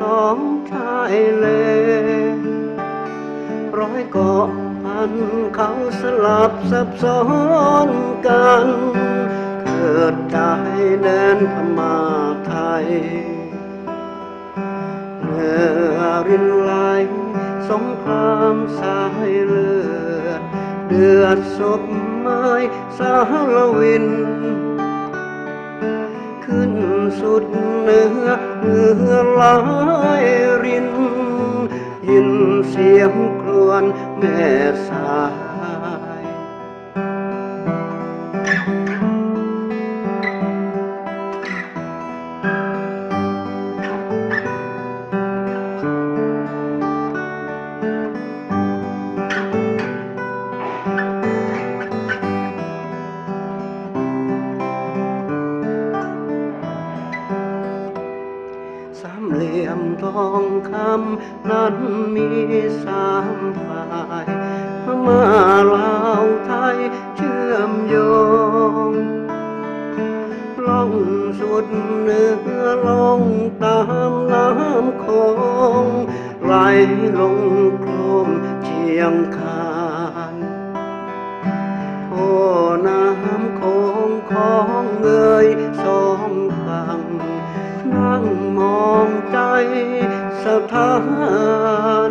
สองชายเลร้อยเกาะพันเขาสลับซับซ้อนกัน เกิดใจแดนพม่าไทยเมื่อรินไหลสงครามสายเลือด เดือดศพไม้สารวิน ขึ้น สุดเนื้อเนื้อไลายรินยินเสียงครวญแม่สา องคำนั้นมีสามฝ่ายพม่าลาวไทยเชื่อมโยงล่องสุดเหนือลงตามน้ำโคงไหลลงโคลมเชียงคานโอ้น้ำโคงของเงยสองฝั่งนั่งมอง สถาน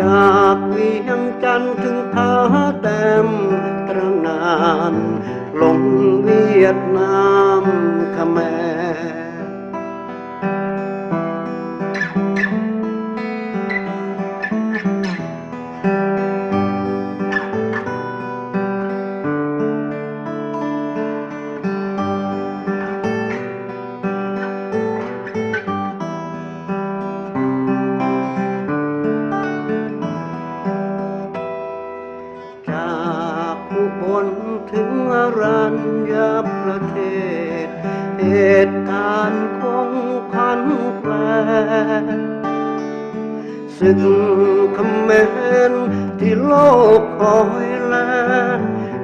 จากเวียงจันทร์ถึงท่าแต้มตระงานลง อรัญญประเทศ เหตุการณ์คงพันแปรซึ่งคำแมนที่โลกคอยแล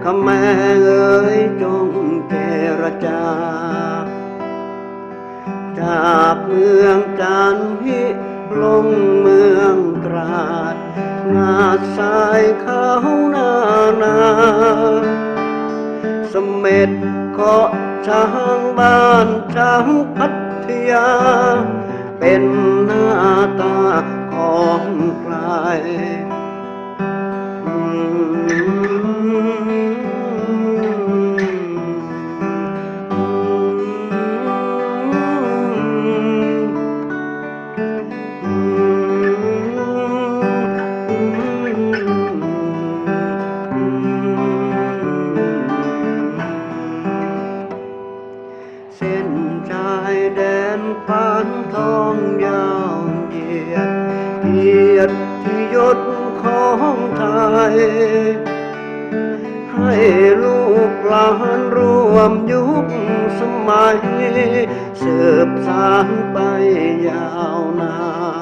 คำแม่เอ่ยจงเจรจา จากเมืองจันทิลงเมืองตราดงาสายเขาหน้านา สมเม็ดเกาะช้างบ้านช้างพัทยา เป็นหน้าตาของใคร ถของไทย ให้ลูกหลานร่วมยุคสมัย สืบสานไปยาวนาน